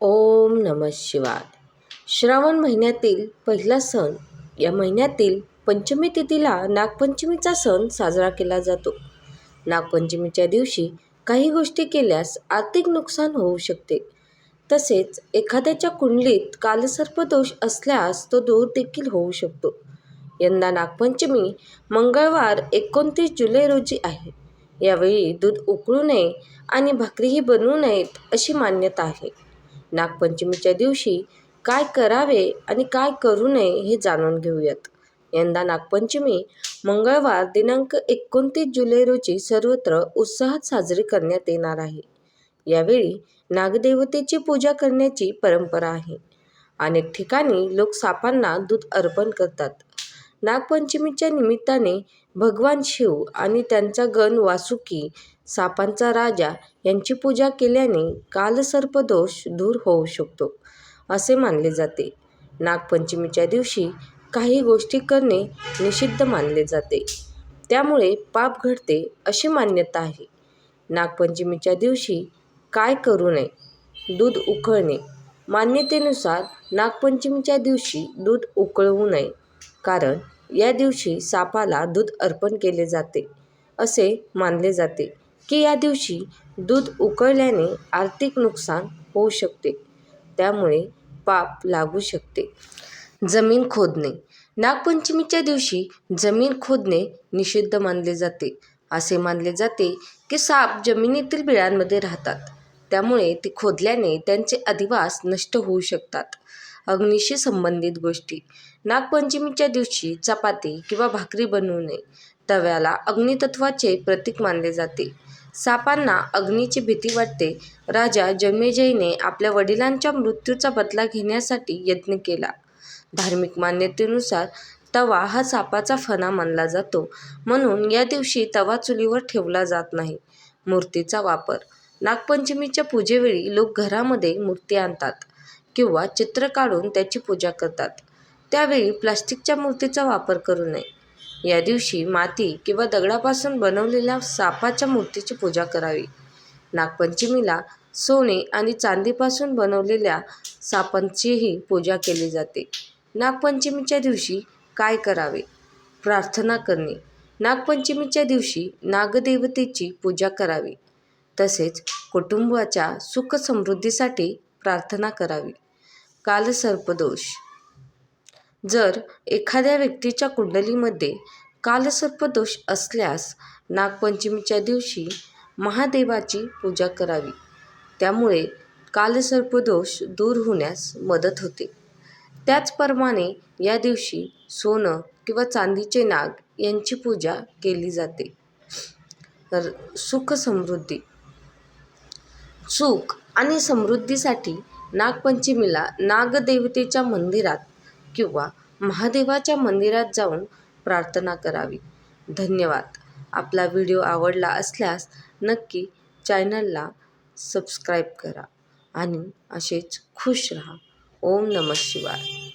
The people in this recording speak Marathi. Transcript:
ओम नम शिवाय. श्रावण महिन्यातील पहिला सण या महिन्यातील पंचमी तिथीला नागपंचमीचा सण साजरा केला जातो. नागपंचमीच्या दिवशी काही गोष्टी केल्यास आर्थिक नुकसान होऊ शकते. तसेच एखाद्याच्या कुंडलीत कालसर्पदोष असल्यास तो दूर देखील होऊ शकतो. यंदा नागपंचमी मंगळवार एकोणतीस जुलै रोजी आहे. यावेळी दूध उकळू नये आणि भाकरीही बनवू नयेत अशी मान्यता आहे. नागपंचमीच्या दिवशी काय करावे आणि काय करू नये हे जाणून घेऊयात. यंदा नागपंचमी मंगळवार दिनांक एकोणतीस जुलै रोजी सर्वत्र उत्साहात साजरी करण्यात येणार आहे. यावेळी नागदेवतेची पूजा करण्याची परंपरा आहे. अनेक ठिकाणी लोक सापांना दूध अर्पण करतात. नागपंचमीच्या निमित्ताने भगवान शिव आणि त्यांचा गण वासुकी सापांचा राजा यांची पूजा केल्याने कालसर्पदोष दूर होऊ शकतो असे मानले जाते. नागपंचमीच्या दिवशी काही गोष्टी करणे निषिद्ध मानले जाते. त्यामुळे पाप घडते अशी मान्यता आहे. नागपंचमीच्या दिवशी काय करू नये? दूध उकळणे. मान्यतेनुसार नागपंचमीच्या दिवशी दूध उकळवू नये. कारण या दिवशी सापाला दूध अर्पण केले जाते असे मानले जाते की या दिवशी दूध उकळल्याने आर्थिक नुकसान होऊ शकते. त्यामुळे पाप लागू शकते. जमीन खोदणे. नागपंचमीच्या दिवशी जमीन खोदणे निषिद्ध मानले जाते असे मानले जाते की साप जमिनीतील बिळांमध्ये राहतात. त्यामुळे ती खोदल्याने त्यांचे अधिवास नष्ट होऊ शकतात. अग्नीशी संबंधित गोष्टी. नागपंचमीच्या दिवशी चपाती किंवा भाकरी बनवू नये. तव्याला अग्नितत्वाचे प्रतीक मानले जाते. सापांना अग्नीची भीती वाटते. राजा जन्मेजयने आपल्या वडिलांच्या मृत्यूचा बदला घेण्यासाठी यत्न केला. धार्मिक मान्यतेनुसार तवा हा सापाचा फणा मानला जातो. म्हणून या दिवशी तवा चुलीवर ठेवला जात नाही. मूर्तीचा वापर. नागपंचमीच्या पूजेवेळी लोक घरामध्ये मूर्ती आणतात किंवा चित्र काढून त्याची पूजा करतात. त्यावेळी प्लास्टिकच्या मूर्तीचा वापर करू नये. या दिवशी माती किंवा दगडापासून बनवलेल्या सापाच्या मूर्तीची पूजा करावी. नागपंचमीला सोने आणि चांदीपासून बनवलेल्या सापांचीही पूजा केली जाते. नागपंचमीच्या दिवशी काय करावे? प्रार्थना करणे. नागपंचमीच्या दिवशी नागदेवतेची पूजा करावी. तसेच कुटुंबाच्या सुख समृद्धीसाठी प्रार्थना करावी. कालसर्पदोष. जर एखाद्या व्यक्तीच्या कुंडलीमध्ये कालसर्पदोष असल्यास नागपंचमीच्या दिवशी महादेवाची पूजा करावी. त्यामुळे कालसर्पदोष दूर होण्यास मदत होते. त्याचप्रमाणे या दिवशी सोनं किंवा चांदीचे नाग यांची पूजा केली जाते. तर सुख समृद्धी सुख आणि समृद्धीसाठी नागपंचमीला नागदेवतेच्या मंदिरात किंवा महादेवाच्या मंदिरात जाऊन प्रार्थना करावी. धन्यवाद. आपला व्हिडिओ आवडला असल्यास नक्की चॅनलला सबस्क्राईब करा आणि असेच खुश राहा. ओम नमः शिवाय.